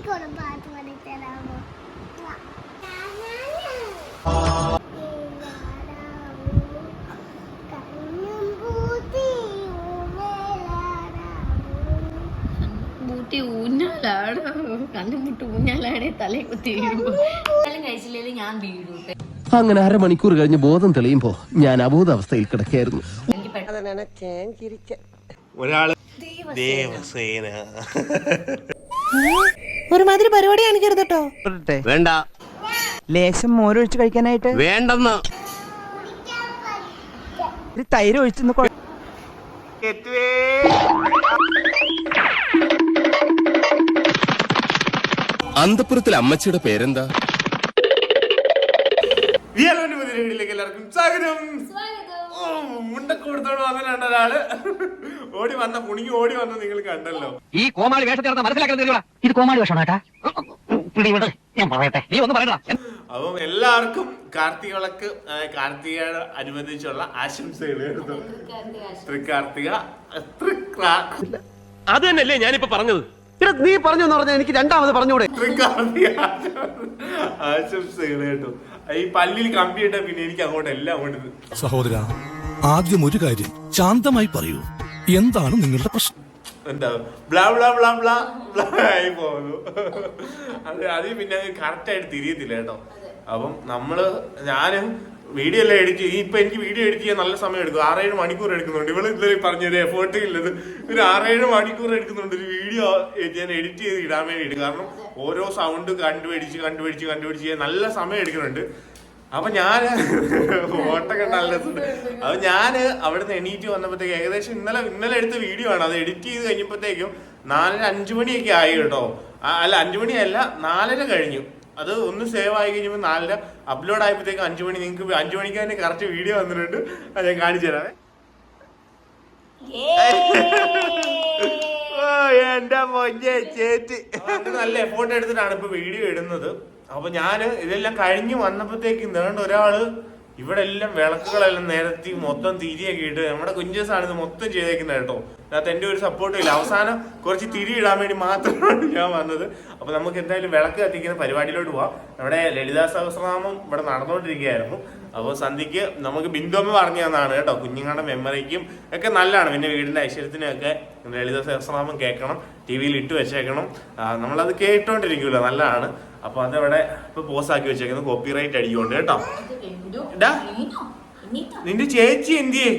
എനിക്കൊരു പാട്ട് പഠിത്തരാമോ ബൂട്ടി ഊഞ്ഞാലാടോ കണ്ണുമുട്ട് ഊഞ്ഞാലാടെ തലയിൽ കുത്തി കഴിച്ചില്ലെങ്കിൽ ഞാൻ വീഴും. അങ്ങനെ അരമണിക്കൂർ കഴിഞ്ഞ് ബോധം തെളിയുമ്പോ ഞാൻ അബോധാവസ്ഥയിൽ കിടക്കായിരുന്നു ഒരാൾ ദേവസേന. ഒരുമാതിരി പരിപാടി കാണിക്കരുത് കേട്ടോ വേണ്ട. ലേശം മോരൊഴിച്ച് കഴിക്കാനായിട്ട്? വേണ്ടെന്ന്. ഒരു തൈര് ഒഴിച്ചു അന്തപുരത്തിലെ അമ്മച്ചിയുടെ പേരെന്താ? എല്ലാവർക്കും സ്വാഗതം. ഓ, മുണ്ടൊക്കെ കൊടുത്തോണ്ട് വന്നിട്ടുണ്ട് ഒരാൾ. ഓടി വന്ന കുണിക്ക് ഓടി വന്ന നിങ്ങൾ കണ്ടല്ലോ. ഈ കോമാളി വേഷത്തിൽ മനസ്സിലാക്കുന്നത് ഇത് കോമാളി വേഷമാണ് ഞാൻ പറയട്ടെ. നീ ഒന്ന് പറയടാ. അപ്പം എല്ലാവർക്കും കാർത്തിക വിളക്ക് കാർത്തിക അനുബന്ധിച്ചുള്ള ആശംസകൾ. തൃക്കാർത്തിക അത് തന്നെയല്ലേ ഞാനിപ്പോ പറഞ്ഞത്. നീ പറഞ്ഞു എന്ന് പറഞ്ഞാൽ എനിക്ക് രണ്ടാമത് പറഞ്ഞൂടെ. തൃക്കാർത്തിക ആശംസകൾ കേട്ടോ ഈ പല്ലിൽ കമ്പിയിട്ട പിന്നെ എനിക്ക് അങ്ങോട്ട് എല്ലാം അങ്ങോട്ട് സഹോദര ആദ്യം ഒരു കാര്യം ശാന്തമായി പറയൂ. എന്താണ് നിങ്ങളുടെ പ്രശ്നം? എന്താ പിന്നെ കറക്റ്റായിട്ട് തിരിയത്തില്ല കേട്ടോ. അപ്പം നമ്മൾ ഞാനും വീഡിയോ എല്ലാം എഡിറ്റ് ചെയ്യും ഇപ്പൊ എനിക്ക് വീഡിയോ എഡിറ്റ് ചെയ്യാൻ നല്ല സമയം എടുക്കും. ആറേഴ് മണിക്കൂർ എടുക്കുന്നുണ്ട്. ഇവൾ ഇന്നലെ പറഞ്ഞൊരു എഫേർട്ട് ഇല്ലത്. ഒരു ആറേഴ് മണിക്കൂർ എടുക്കുന്നുണ്ട്. ഒരു വീഡിയോ ഞാൻ എഡിറ്റ് ചെയ്ത് ഇടാൻ വേണ്ടിയിട്ട്. കാരണം ഓരോ സൗണ്ട് കണ്ടുപിടിച്ച് കണ്ടുപിടിച്ച് കണ്ടുപിടിച്ച് നല്ല സമയം എടുക്കുന്നുണ്ട്. അപ്പൊ ഞാൻ ഫോട്ടോ നല്ല അപ്പൊ ഞാൻ അവിടുന്ന് എണീറ്റ് വന്നപ്പോഴത്തേക്ക് ഏകദേശം ഇന്നലെ ഇന്നലെ എടുത്ത വീഡിയോ ആണ്. അത് എഡിറ്റ് ചെയ്ത് കഴിഞ്ഞപ്പോഴത്തേക്കും നാലര അഞ്ചു മണിയൊക്കെ ആയി കേട്ടോ. അല്ല അഞ്ചു മണിയല്ല നാലര കഴിഞ്ഞു. അത് ഒന്ന് സേവ് ആയി കഴിഞ്ഞപ്പോൾ നാലര അപ്ലോഡ് ആയപ്പോഴത്തേക്കും അഞ്ചു മണി നിങ്ങൾക്ക് അഞ്ചു മണിക്ക് തന്നെ കറക്റ്റ് വീഡിയോ വന്നിട്ടുണ്ട്. അത് ഞാൻ കാണിച്ചു തരാമേ എന്റെ ചേച്ചി. നല്ല എഫോർട്ട് എടുത്തിട്ടാണ് ഇപ്പൊ വീഡിയോ ഇടുന്നത്. അപ്പൊ ഞാൻ ഇതെല്ലാം കഴിഞ്ഞു വന്നപ്പോഴത്തേക്ക് നേണ്ട ഒരാൾ ഇവിടെ എല്ലാം വിളക്കുകളെല്ലാം നിരത്തി മൊത്തം തിരിയൊക്കെ ഇട്ട് നമ്മുടെ കുഞ്ചസാണ് ഇത് മൊത്തം ചെയ്തേക്കുന്നത് കേട്ടോ. അതിനകത്ത് എന്റെ ഒരു സപ്പോർട്ടും ഇല്ല. അവസാനം കുറച്ച് തിരി ഇടാൻ വേണ്ടി മാത്രമാണ് ഞാൻ വന്നത്. അപ്പൊ നമുക്ക് എന്തായാലും വിളക്ക് കത്തിക്കുന്ന പരിപാടിയിലോട്ട് പോവാം. നമ്മുടെ ലളിതാ സഹസ്രനാമം ഇവിടെ നടന്നുകൊണ്ടിരിക്കുകയായിരുന്നു. അപ്പോൾ സന്ധ്യക്ക് നമുക്ക് ബിന്ദുമ്മ പറഞ്ഞു തന്നാണ് കേട്ടോ. കുഞ്ഞുങ്ങളുടെ മെമ്മറിക്കും ഒക്കെ നല്ലതാണ്. പിന്നെ വീടിന്റെ ഐശ്വര്യത്തിനൊക്കെ ലളിത സഹസ്രനാമം കേൾക്കണം ടി വിയിൽ ഇട്ട് വെച്ചേക്കണം. നമ്മളത് കേട്ടോണ്ടിരിക്കുമല്ലോ നല്ലതാണ്. അപ്പോൾ അതവിടെ പോസ് പോസാക്കി വെച്ചേക്കുന്നത് കോപ്പി റൈറ്റ് അടിക്കൊണ്ട് കേട്ടോ. നിന്റെ ചേച്ചി എന്തിയേ?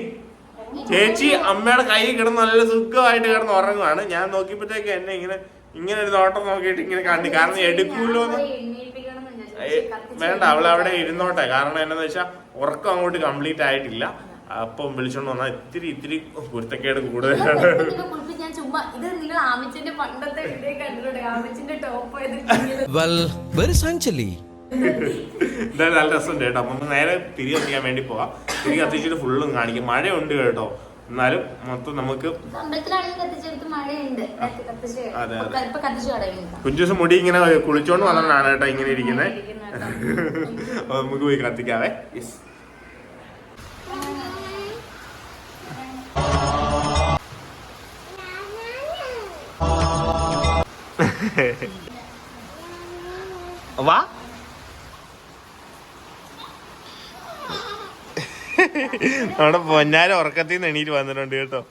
ചേച്ചി അമ്മയുടെ കൈ കിടന്ന് നല്ല സുഖമായിട്ട് കിടന്ന് ഉറങ്ങുവാണ്. ഞാൻ നോക്കിയപ്പോഴത്തേക്ക് എന്നെ ഇങ്ങനെ ഇങ്ങനെ ഒരു നോട്ടം നോക്കിയിട്ട് ഇങ്ങനെ കണ്ടു. കാരണം എടുക്കൂലോ എന്ന് ഏയ് വേണ്ട അവൾ അവിടെ ഇരുന്നോട്ടെ. കാരണം എന്നാന്ന് വെച്ചാൽ ഉറക്കം അങ്ങോട്ട് കംപ്ലീറ്റ് ആയിട്ടില്ല. അപ്പം വിളിച്ചോണ്ട് വന്നാൽ ഇത്തിരി ഇത്തിരി കുരുത്തക്കേട് കൂടുതലാണ്. ഞാൻ ചുമ്മാ ഇത് നിങ്ങൾ ആമിച്ചിന്റെ പണ്ടത്തെ വീഡിയോ കണ്ടിട്ടുണ്ട്. ആമിച്ചിന്റെ ടോപ്പ് വെൽ വെരി സാങ്ച്വലി എന്തായാലും നല്ല രസമുണ്ട് കേട്ടോ. അപ്പം നേരെ തിരികെത്തിക്കാൻ വേണ്ടി പോവാം. തിരികെ എത്തിച്ചിട്ട് ഫുള്ളും കാണിക്കും. മഴയുണ്ട് കേട്ടോ. എന്നാലും മൊത്തം നമുക്ക് അതെ, കുഞ്ചൂസ് മുടി ഇങ്ങനെ കുളിച്ചോണ്ട് വന്നതാണ് കേട്ടോ ഇങ്ങനെ ഇരിക്കുന്നത് അപ്പൊ നമുക്ക് പോയി കത്തിക്കാവേ. യെസ് വാ. നമ്മുടെ പൊന്നാര ഉറക്കത്തിൽ നിന്ന് എണീറ്റ് വന്നിട്ടുണ്ട് കേട്ടോ.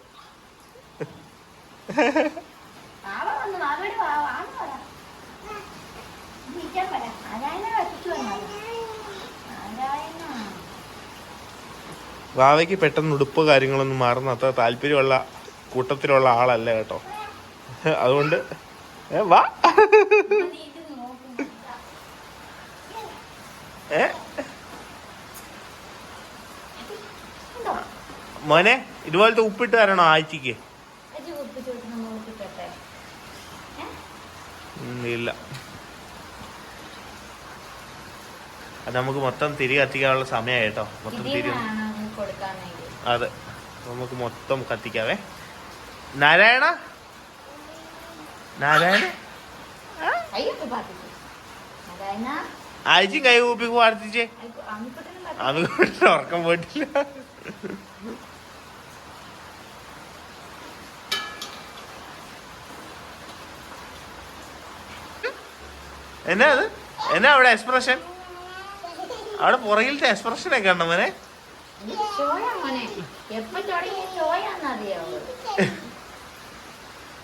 വാവയ്ക്ക് പെട്ടെന്ന് ഉടുപ്പ് കാര്യങ്ങളൊന്നും മാറുന്ന അത്ര താല്പര്യമുള്ള കൂട്ടത്തിലുള്ള ആളല്ല കേട്ടോ. അതുകൊണ്ട് വാ. ഏ? മോനെ ഇതുപോലത്തെ ഉപ്പിട്ട് തരണോ ആഴ്ചക്ക് ഇല്ല. അത് നമുക്ക് മൊത്തം തിരി കത്തിക്കാനുള്ള സമയമായി കേട്ടോ. മൊത്തം തിരി അതെ നമുക്ക് മൊത്തം കത്തിക്കാവേ. നാരായണ? നാരായണ? ആഴ്ചയും കൈ കൂപ്പി പ്രാർത്ഥിച്ചേ അത് ഉറക്കം പോയിട്ടില്ല. എന്നാ അത്? എന്നാ അവിടെ എക്സ്പ്രഷൻ അവിടെ പുറകിലത്തെ എക്സ്പ്രഷൻ ഒക്കെ ഉണ്ടോ മോനെ?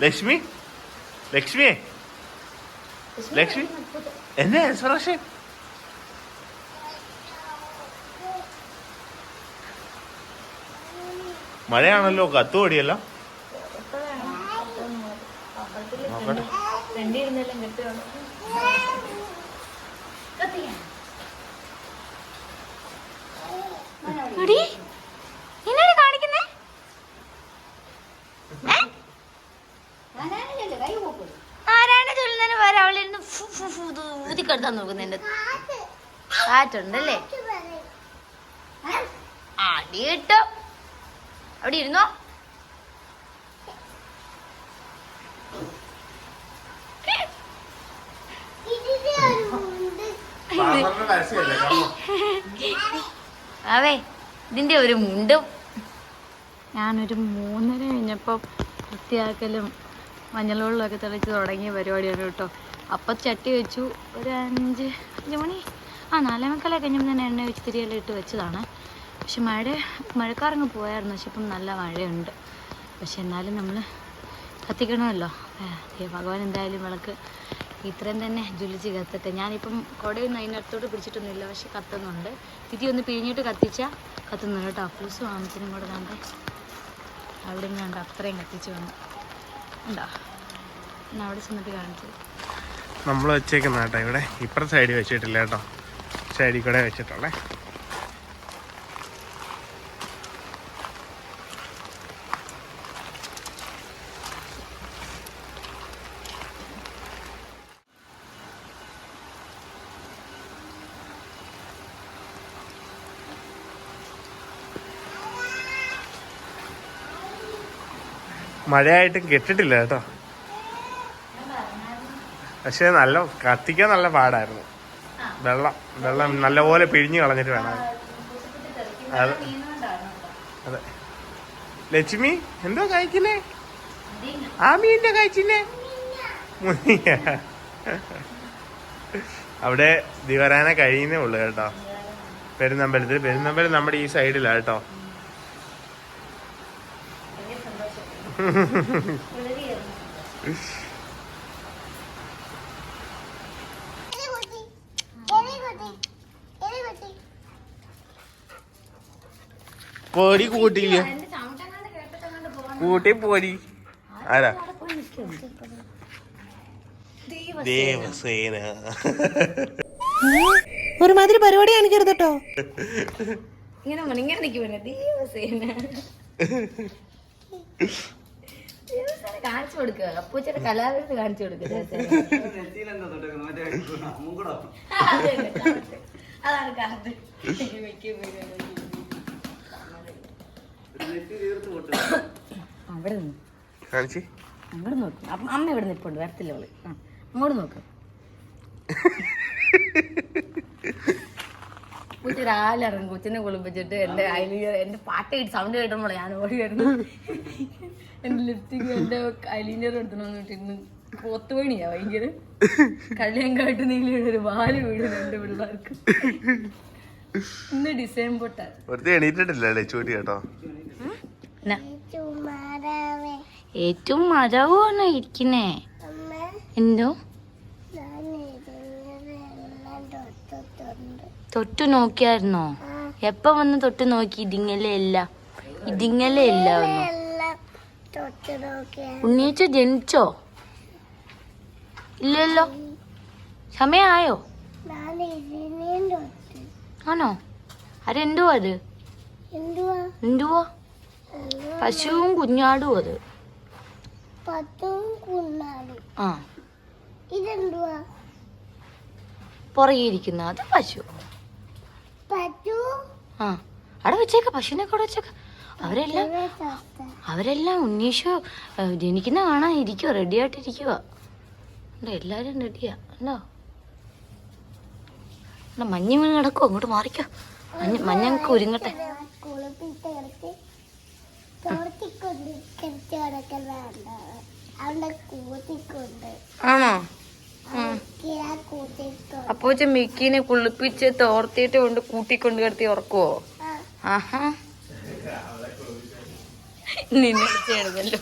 ലക്ഷ്മി? ലക്ഷ്മിയെ? ലക്ഷ്മി എന്നാ എക്സ്പ്രഷൻ മഴയാണല്ലോ കത്തുപടിയല്ല നോക്കട്ടെ. ഊതിക്കെടുത്താൻ നോക്കുന്നുണ്ട് കാറ്റുണ്ടല്ലേ? അവിടെ ഇരുന്നോ? അവേ ഇതിന്റെ ഒരു മുണ്ടും. ഞാനൊരു മൂന്നര കഴിഞ്ഞപ്പോൾ വൃത്തിയാക്കലും മഞ്ഞൾ വെള്ളമൊക്കെ തെളിച്ച് തുടങ്ങിയ പരിപാടിയാണ് കേട്ടോ. അപ്പം ചട്ടി വെച്ചു ഒരു അഞ്ച് അഞ്ച് മണി. ആ നാലേ മുക്കാലൊക്കെ കഴിഞ്ഞപ്പോൾ ഞാൻ എണ്ണ വെച്ച് തിരിയെല്ലാം ഇട്ട് വെച്ചതാണ്. പക്ഷെ മഴ മഴക്കാറങ്ങ് പോയായിരുന്നു. പക്ഷെ ഇപ്പം നല്ല മഴയുണ്ട്. പക്ഷെ എന്നാലും നമ്മൾ കത്തിക്കണമല്ലോ. ഭഗവാൻ എന്തായാലും വിളക്ക് ഇത്രയും തന്നെ ജ്വലിച്ച് കത്തട്ടെ ഞാനിപ്പം കുടയൊന്നും അതിനടുത്തോട്ട് പിടിച്ചിട്ടൊന്നുമില്ല. പക്ഷെ കത്തുന്നുണ്ട്. തിരി ഒന്ന് പിഴിഞ്ഞിട്ട് കത്തിച്ചാൽ കത്തുന്നുണ്ട് കേട്ടോ. അപ്പൂസ് ആമത്തിനും കൂടെ കണ്ട് അവിടെ നിന്ന് കണ്ട് അത്രയും കത്തിച്ച് വന്നു. ഉണ്ടോ എന്നാൽ അവിടെ ചെന്നിട്ട് കാണിച്ചു നമ്മൾ വെച്ചേക്കുന്ന കേട്ടോ ഇവിടെ. ഇപ്പുറത്തെ സൈഡിൽ വെച്ചിട്ടില്ല കേട്ടോ. സൈഡിൽ കൂടെ വെച്ചിട്ടുള്ളേ. മഴയായിട്ടും കെട്ടിട്ടില്ല കേട്ടോ. പക്ഷെ നല്ല കത്തിക്കാൻ നല്ല പാടായിരുന്നു. വെള്ളം വെള്ളം നല്ലപോലെ പിഴിഞ്ഞു കളഞ്ഞിട്ട് വേണം. അതെ അതെ. ലക്ഷ്മി എന്തോ കഴിക്കുന്നേ? ആ മീന്റെ കഴിച്ചില്ലേ. അവിടെ ദിവരാന കഴിയുന്നേ ഉള്ളു കേട്ടോ. പെരുന്നമ്പലത്തിൽ. പെരുന്നമ്പലം നമ്മുടെ ഈ സൈഡിലാണ് കേട്ടോ. പോരി കൂട്ടിയില്ല. കൂട്ടി പോരി ആരാ? ദേവസേന. ഒരുമാതിരി പരിപാടി കാണിക്കരുത് കേട്ടോ. ഇങ്ങനെ ഇങ്ങനെ നിൽക്കുമല്ലോ ദേവസേന ദിവസേന. കാണിച്ചു കൊടുക്കുക അപ്പൂച്ചയുടെ കലാവിരുന്ന് കാണിച്ചു കൊടുക്കുക. അതാണ് അവിടെ നിന്ന്? അങ്ങോട്ട് നോക്ക്. അമ്മ അമ്മ ഇവിടെ നിൽപ്പുണ്ട് വരത്തില്ല അവൾ. ആ, അങ്ങോട്ട് നോക്ക്. പൂച്ച രാവിലെ ഇറങ്ങും കൊച്ചിനെ കുളിപ്പിച്ചിട്ട് എന്റെ അയലി എന്റെ പാട്ട് കേട്ട് സൗണ്ട് കേട്ടുമ്പോൾ ഞാൻ ഓടി വരുന്നു എന്റെ ലിപ്സ്റ്റിക് എന്റെ അലീനർ എടുത്തണമെന്ന് ഇട്ടിരുന്നു പോത്തുപണിയാ ഭയങ്കര. കല്യാൺ കാട്ട് നീലിയുടെ ഒരു വാൽ രണ്ട് പിള്ളേർക്ക്. ഇന്ന് ഡിസംബർ വെറുതെ എണീറ്റിട്ടില്ലല്ലേ ചൂടി കേട്ടോ? ഏറ്റവും മഴവാണ് ഇരിക്കുന്നേ? അമ്മ. എന്തോ? തൊട്ട് നോക്കിയായിരുന്നോ? എപ്പ വന്ന് തൊട്ട് നോക്കി? ഇതിങ്ങലെ അല്ല ഇതിങ്ങലെ എല്ലാം ഉണ്ണീച്ച ജനിച്ചോ? ഇല്ലല്ലോ. സമയമായോ ആണോ? അരെന്തോ അത്? എന്തുവാ? പശുവും കുഞ്ഞാടും അത്. ആ. ഇതെന്തുവാ? പുറകിരിക്കുന്ന അത് പശു. ആ അവിടെ വെച്ചേക്ക പശുവിനെ കൂടെ വെച്ചേക്ക. അവരെല്ലാം അവരെല്ലാം ഉണ്ണീഷോ ജനിക്കുന്ന കാണാൻ ഇരിക്കുവോ റെഡി ആയിട്ടിരിക്കുക എല്ലാരും റെഡിയാ ഉണ്ടോ? മഞ്ഞ മഞ്ഞ് വീണ് കിടക്കോ അങ്ങോട്ട് മാറിക്കോ. മഞ്ഞ മഞ്ഞങ്ങൾക്ക് ഒരുങ്ങട്ടെ ആണോ? അപ്പോച്ച മിക്കിനെ കുളിപ്പിച്ച് തോർത്തിട്ട് കൊണ്ട് കൂട്ടിക്കൊണ്ട് കിടത്തി ഉറക്കുവോ? ആഹാ. നിന്നെ ചെയ്യണമല്ലോ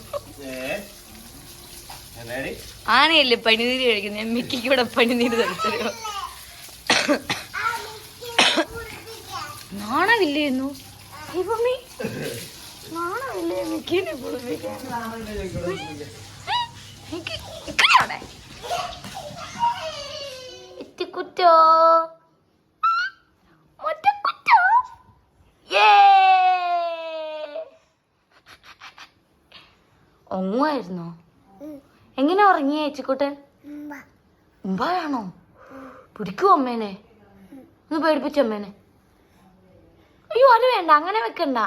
ആനയല്ലേ പണിനീര് കഴിക്കുന്നത് മിക്കിക്ക് ഇവിടെ പണിനീര് തരത്തരോ നാണമില്ലേന്നു? ദൈവമേ. നാണമില്ലേ മിക്കിനെ കുളിപ്പിക്കാൻ? ഒങ്ങുമായിരുന്നോ എങ്ങനെ ഉറങ്ങിയ ചേച്ചിക്കുട്ടൻ ഉമ്പായാണോ? പിടിക്കുവോ അമ്മേനെ. ഒന്ന് പേടിപ്പിച്ച അമ്മേനെ. അയ്യോ അത് വേണ്ട. അങ്ങനെ വെക്കണ്ട.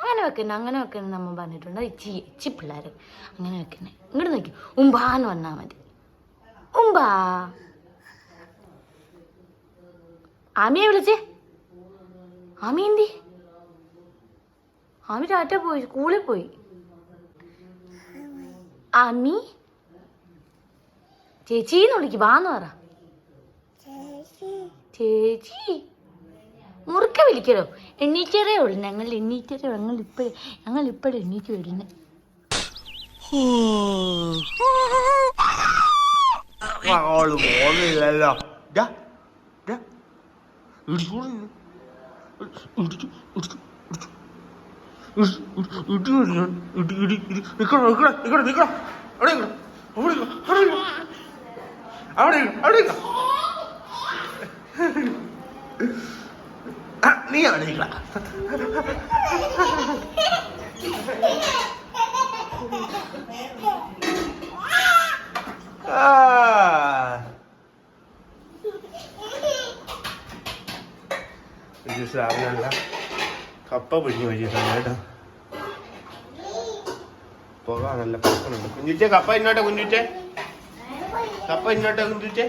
അങ്ങനെ വെക്കണ്ട. അങ്ങനെ വെക്കണ്ട അമ്മ പറഞ്ഞിട്ടുണ്ട്. ഇച്ചി ഇച്ചി പിള്ളേര്. അങ്ങനെ വെക്കണേ ഇങ്ങോട്ട് നോക്കി. ഉമ്പാന്ന് വന്നാ മതി. ഉമ്പാ. ആമിയെ വിളിച്ചേ. ആമി എന്തി? ആമി ടാറ്റ പോയി. സ്കൂളിൽ പോയി. ആമി ചേച്ചിന്ന് വിളിക്ക് വാന്ന് പറ. ചേച്ചി. മുറുക്ക വിളിക്കലോ എണ്ണീറ്ററേ ഉള്ളു. ഞങ്ങൾ എണ്ണീറ്ററേ ഞങ്ങൾ ഇപ്പോഴും ഞങ്ങൾ ഇപ്പോഴും എണ്ണീറ്റ് വരുന്നു. അവൾ പോകുന്നില്ലല്ലോ. ഇടിച്ചു, ഇടിച്ചു, ഇടിച്ചു. നീ അവിടെ. ആ ഒരു സാധനമല്ല കപ്പ പിഴിഞ്ഞ് വെച്ചിട്ടുണ്ട് കേട്ടോ. പുക നല്ല പൊക്കണുണ്ട് കുഞ്ഞുച്ചെ കപ്പ ഇന്നോട്ടെ കുഞ്ഞുച്ചെ. കപ്പ ഇന്നോട്ടെ കുഞ്ഞുച്ചെ.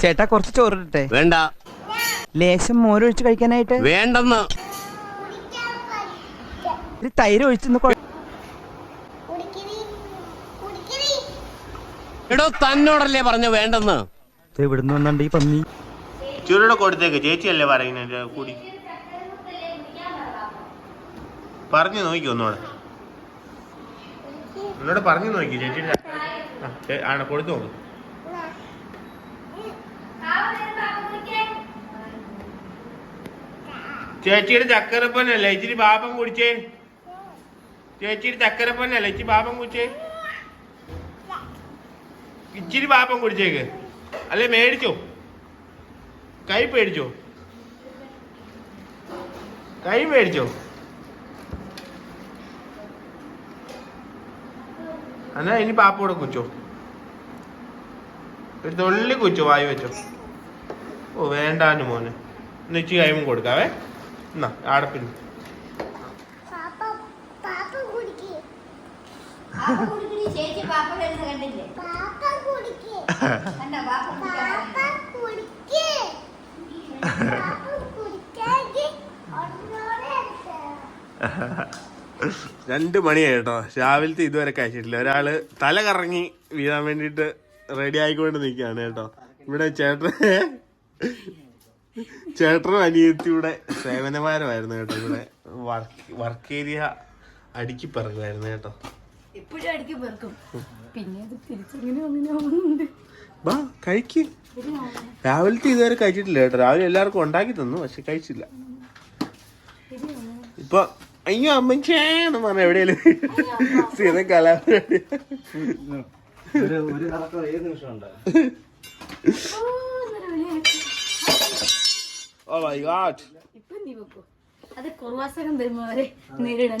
ചേട്ടാ കുറച്ച് ചോറിട്ടെ വേണ്ട. ലേശം മോരൊഴിച്ച് കഴിക്കാനായിട്ട്? വേണ്ടെന്ന്. തൈര് ഒഴിച്ചൊന്ന് കൊ- എടോ തന്നോടല്ലേ പറഞ്ഞു വേണ്ടെന്ന്? എവിടുന്ന് വന്നണ്ട് ഈ പന്നി. ചുരുടെ കൊടുത്തേക്ക് ചേച്ചിയല്ലേ പറയുന്നത് കൂടി. പറഞ്ഞു നോക്കി ഒന്നോടെ എന്നോട് പറഞ്ഞു നോക്കി ചേച്ചിയുടെ ആ, ചേ- ആണ് കൊടുത്തു നോക്ക്. ചേച്ചിയുടെ ചക്കരപ്പനല്ലേ ഇച്ചിരി പാപം കുടിച്ചേ? ചേച്ചിയുടെ ചക്കരപ്പനല്ലേ ഇച്ചിരി പാപം കുടിച്ചേ? ഇച്ചിരി പാപ്പം കുടിച്ചേക്ക്. അല്ലെ മേടിച്ചോ? കൈ പേടിച്ചോ? കൈ മേടിച്ചോ എന്നാ ഇനി പാപ്പോടെ കുച്ചോ. ഒരു തുള്ളി കുച്ചോ വായി വെച്ചോ. ഓ വേണ്ടാന് മോനെ. ഒന്ന് ഇച്ചി കൈമും കൊടുക്കാവേ. എന്നാ ആടപ്പിന് ചേച്ചി പാപ്പ കണ്ടില്ലേ? രണ്ട് മണിയായി കേട്ടോ രാവിലത്തെ ഇതുവരെ കഴിച്ചിട്ടില്ല. ഒരാൾ തല കറങ്ങി വീഴാൻ വേണ്ടിട്ട് റെഡി ആയിക്കൊണ്ട് നിൽക്കുകയാണ് കേട്ടോ. ഇവിടെ ചേട്ടൻ ചേട്ടനും അനിയത്തിയുടെ സേവനമാരമായിരുന്നു കേട്ടോ. ഇവിടെ വർക്ക് വർക്ക് ഏരിയ അടുക്കി പറയുമായിരുന്നു കേട്ടോ. അടിക്ക് പിന്നെ അത് തിരിച്ചെങ്ങനെ അങ്ങനെ വാ കഴിക്ക്. രാവിലത്തെ ഇതുവരെ കഴിച്ചിട്ടില്ല കേട്ടോ. രാവിലെ എല്ലാവർക്കും ഉണ്ടാക്കി തന്നു പക്ഷെ കഴിച്ചില്ല. ഇപ്പൊ അയ്യോ അമ്മച്ചേന്ന് പറഞ്ഞ എവിടെയാലും സ്ഥിരം കലാപരിപാടി ഓ മൈ ഗോഡ് ഇപ്പൊ നീ വെക്കോ. അത് കുറവാസകം തരുമ്പോ വരെ നേരിടാൻ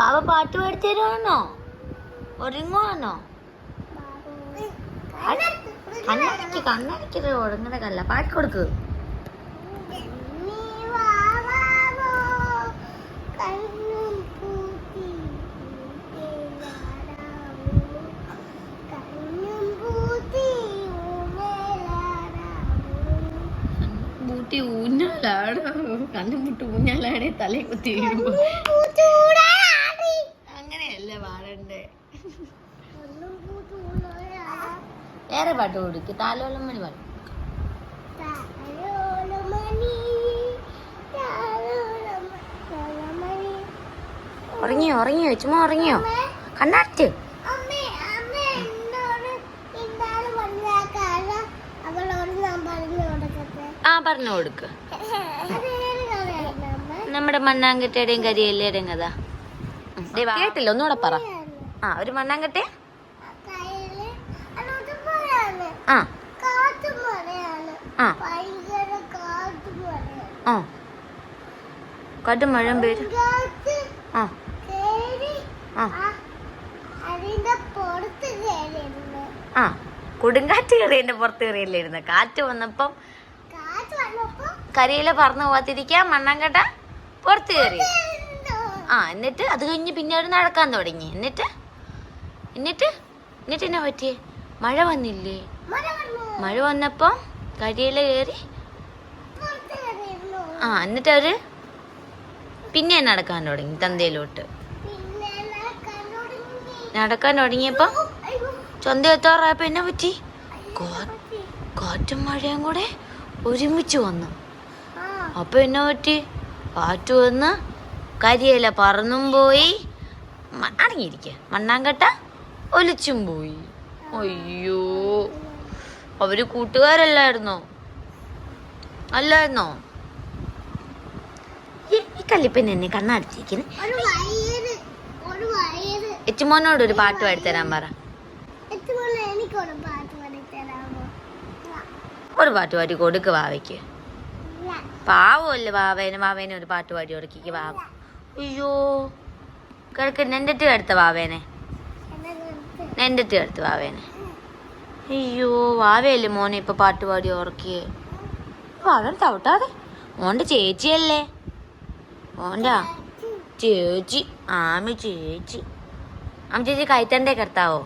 പാവ പാട്ട് പഠിത്തരുവാണോ ഒരുങ്ങുവാണോ കണ്ണടിക്ക് കണ്ണടിക്കത് ഉറങ്ങണ കല്ല. പാട്ട് കൊടുക്ക്. ഊഞ്ഞാലാടോ. കണ്ണും മുട്ട് ഊഞ്ഞാലാടെ തലേ കുത്തി വീഴുമ്പോ. വേറെ പാട്ട് കൊടുക്ക്. താലോലം മണി പാടും ഉറങ്ങിയോ ഉറങ്ങിയോ? ചുമ്മാ ഉറങ്ങിയോ? കണ്ണാറ്റ് ആ പറഞ്ഞു കൊടുക്ക. നമ്മുടെ മണ്ണാങ്കറ്റയുടെയും കരിയല്ലേടെയും കഥ? കേട്ടില്ല ഒന്നുകൂടെ പറ. ആ ഒരു മണ്ണാങ്കട്ടെ ആ. ആ. ആ. പേര്. ആ. ആ. ആ കൊടുങ്കാറ്റ് കയറിയതിന്റെ പുറത്ത് കയറിയല്ലായിരുന്നു കാറ്റ് വന്നപ്പം കരയിലെ പറന്നു പോകാതിരിക്കാൻ മണ്ണാങ്കട്ട പുറത്ത് കയറി ആ എന്നിട്ട് അത് കഴിഞ്ഞ് പിന്നീട് നടക്കാൻ തുടങ്ങി. എന്നിട്ട് എന്നിട്ട് എന്നിട്ട് എന്നാ പറ്റിയേ? മഴ വന്നില്ലേ? മഴ വന്നപ്പോൾ കരിയില കയറി ആ എന്നിട്ട് അവർ പിന്നെ നടക്കാൻ തുടങ്ങി തന്തയിലോട്ട്. നടക്കാൻ തുടങ്ങി. നടക്കാൻ തുടങ്ങിയപ്പം അയ്യോ ചന്ത എത്താറായപ്പോ എന്നാ പറ്റി? കാറ്റും മഴയും കൂടെ ഒരുമിച്ച് വന്നു. അപ്പൊ എന്നാ പറ്റി? കാറ്റ് വന്ന് കരിയില പറന്നും പോയി മ- അടങ്ങിയിരിക്ക. മണ്ണാങ്കട്ട ഒലിച്ചും പോയി. അയ്യോ. അവർ കൂട്ടുകാരല്ലായിരുന്നോ? അല്ലായിരുന്നോ? ഈ- കല്ലിപ്പൻ എന്നെ കണ്ണടച്ചിരിക്കുന്നു. ഒരു വയറ് ഒരു വയറ്. എച്ചുമോനോട് ഒരു പാട്ട് പാടിത്തരാൻ പറ. ഒരു പാട്ട് പാടി കൊടുക്ക് വാവയ്ക്ക്. പാവമല്ലേ വാവേനെ വാവേനെ ഒരു പാട്ട് പാടി കൊടുക്കിക്ക് വാവ അയ്യോ. കിടക്ക് എന്റെ അടുത്ത വാവേനെ. നെന്റെ അടുത്ത് വാവേനെ. അയ്യോ വാവയല്ലേ മോനെ ഇപ്പൊ പാട്ട് പാടി ഉറക്കിയേ. വാവൻ തവിട്ടാതെ മോന്റെ ചേച്ചിയല്ലേ? മോന്റെ ചേച്ചി ആമി ചേച്ചി. ആമി ചേച്ചി കൈത്തണ്ടേ കിടത്താവോ?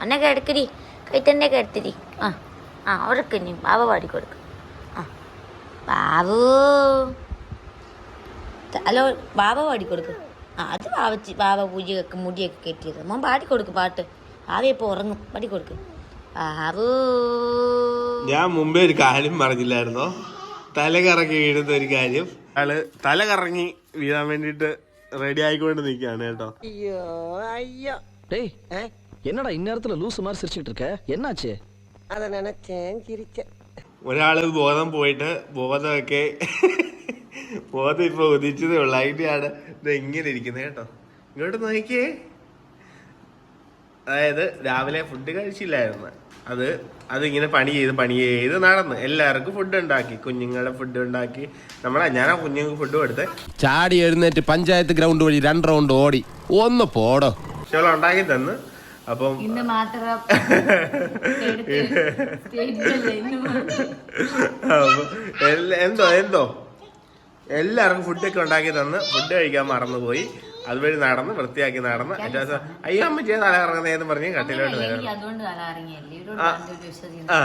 അന്നെ കിടക്കരി കൈത്തണ്ടേ കിടത്തിരി. ആ ആ ഉറക്കനി ബാബ പാടിക്കൊടുക്കും. ആ ബാബു ഹലോ ബാബ പാടിക്കൊടുക്ക്. ആ അത് ബാബച്ചി ബാബ പൂജയൊക്കെ മുടിയൊക്കെ കെട്ടിയത്. മോൻ പാടി കൊടുക്ക് പാട്ട്. ബാബ ഇപ്പോൾ ഉറങ്ങും പാടിക്കൊടുക്ക് ബാബു ഞാൻ മുമ്പേ ഒരു കാര്യം പറഞ്ഞില്ലായിരുന്നോ തല കറങ്ങി വീഴുന്ന ഒരു കാര്യം ആള് തല കറങ്ങി വീഴാൻ വേണ്ടിട്ട് റെഡി ആയിക്കൊണ്ട് നിൽക്കുകയാണ് കേട്ടോ டேய் என்னடா இந்நேரத்துல லூசு மாதிரி சிரிச்சுக்கிட்டு இருக்க என்னாச்சு அதை நினைச்சேன் சிரிச்சேன் ഒരാള് ബോധം പോയിട്ട് ബോധമൊക്കെ ബോധം ഇപ്പൊ ഉദിച്ചതേ ഉള്ളു അതിന്റെയാണ് ഇത് ഇങ്ങനെ ഇരിക്കുന്നത് കേട്ടോ ഇങ്ങോട്ട് നോക്കിയേ അതായത് രാവിലെ ഫുഡ് കഴിച്ചില്ലായിരുന്നു. അത് അതിങ്ങനെ പണി ചെയ്ത് പണി ചെയ്ത് നടന്ന് എല്ലാവർക്കും ഫുഡ് ഉണ്ടാക്കി. കുഞ്ഞുങ്ങളെ ഫുഡ് ഉണ്ടാക്കി. നമ്മളെ ഞാൻ ആ കുഞ്ഞുങ്ങൾക്ക് ഫുഡ് കൊടുത്ത്. ചാടി എഴുന്നേറ്റ് പഞ്ചായത്ത് ഗ്രൗണ്ട് വഴി രണ്ട് റൗണ്ട് ഓടി. ഒന്ന് പോടോ. പക്ഷെ ഉണ്ടാക്കി തന്ന്. അപ്പം എന്തോ എന്തോ. എല്ലാവർക്കും ഫുഡൊക്കെ ഉണ്ടാക്കി തന്ന്. ഫുഡ് കഴിക്കാൻ മറന്നുപോയി. അതുവഴി നടന്ന് വൃത്തിയാക്കി നടന്ന് ഏറ്റവും അവസാനം, അയ്യോ അമ്മ ചെയ്ത് തല കറങ്ങുന്നതെന്ന് പറഞ്ഞ് കട്ടിലോട്ട് നേരം അതുകൊണ്ട് തല ഇറങ്ങിയല്ലേ ഇവരോട് ആ. വിശ്വസിക്കുന്നു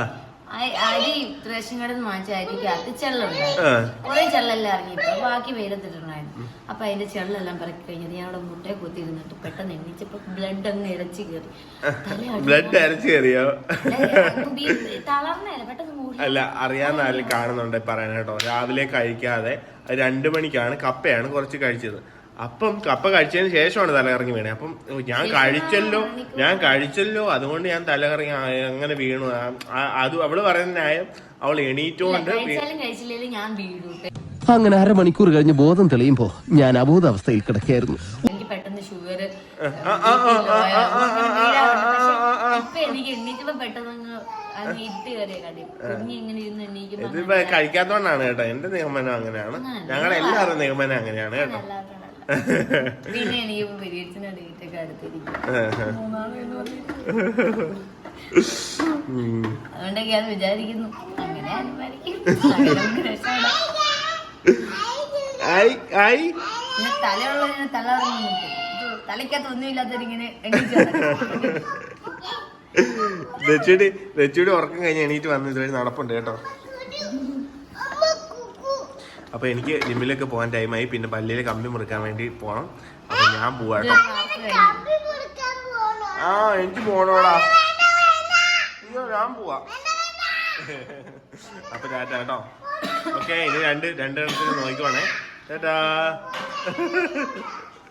അരി- അരി റേഷൻ കടയിൽ നിന്ന് വാങ്ങിച്ച അരിക്ക് അത് ചെള്ളുണ്ടായിരുന്നു ആ. കുറെ ചെള്ളെല്ലാം ഇറങ്ങിയപ്പോ ബാക്കി വെയിലത്തിട്ടുണ്ടായിരുന്നു അപ്പൊ അതിന്റെ ചെള്ളെല്ലാം പറക്കി കഴിഞ്ഞത് ഞാൻ അവിടെ മുട്ടയെ കുത്തിയിരുന്നിട്ട് പെട്ടെന്ന് എണ്ണിച്ചപ്പോ ബ്ലഡ് അങ്ങ് ഇരച്ചു കയറി ബ്ലഡ് അരച്ചു കയറിയോ തളർന്നല്ല പെട്ടെന്ന് മൂടി അല്ല അറിയാവുന്ന ആരും കാണുന്നുണ്ട് പറയാനായിട്ടോ കേട്ടോ. രാവിലെ കഴിക്കാതെ അത് രണ്ടു മണിക്കാണ് കപ്പയാണ് കുറച്ച് കഴിച്ചത്. അപ്പം കപ്പ കഴിച്ചതിന് ശേഷമാണ് തലകറങ്ങി വീണത്. അപ്പം ഞാൻ കഴിച്ചല്ലോ ഞാൻ കഴിച്ചല്ലോ അതുകൊണ്ട് ഞാൻ തലകറങ്ങി അങ്ങനെ വീണു. അത് അവൾ പറയുന്ന ന്യായം അവൾ എണീറ്റോണ്ട് അങ്ങനെ അരമണിക്കൂർ കഴിഞ്ഞ് ബോധം തെളിയുമ്പോ ഞാൻ അബോധാവസ്ഥയിൽ കിടക്കായിരുന്നു പെട്ടെന്ന് ഷുഗർ ഇതിപ്പോ കഴിക്കാത്തോണ്ടാണ് കേട്ടോ. എന്റെ നിഗമനം അങ്ങനെയാണ്. ഞങ്ങളെല്ലാവരും നിഗമനം അങ്ങനെയാണ് കേട്ടോ. പിന്നെ എനിക്ക് പരീക്ഷന് ഡേറ്റ് ഒക്കെ അടുത്തിരിക്കും ഉം. അതുകൊണ്ടൊക്കെ അത് വിചാരിക്കുന്നു. അങ്ങനെ അനുമാനിക്കും തലയുള്ള തല ഇറങ്ങി തലയ്ക്കകത്ത് ഉറക്കം കഴിഞ്ഞ് എണീറ്റ് വന്നു ഇതുവരെ നടപ്പുണ്ട് കേട്ടോ. അപ്പൊ എനിക്ക് ജിമ്മിലൊക്കെ പോകാൻ ടൈമായി പിന്നെ പല്ലിയിൽ കമ്പി മുറിക്കാൻ വേണ്ടി പോണം. അപ്പൊ ഞാൻ പോവാട്ടോ ആ എനിക്ക് പോണോടാ. അയ്യോ ഞാൻ പോവാ. അപ്പൊ ടാറ്റ കേട്ടോ. ഓക്കെ ഇനി രണ്ട് രണ്ടെണ്ണത്തിന് നോക്കുവാണേ ടാറ്റാ.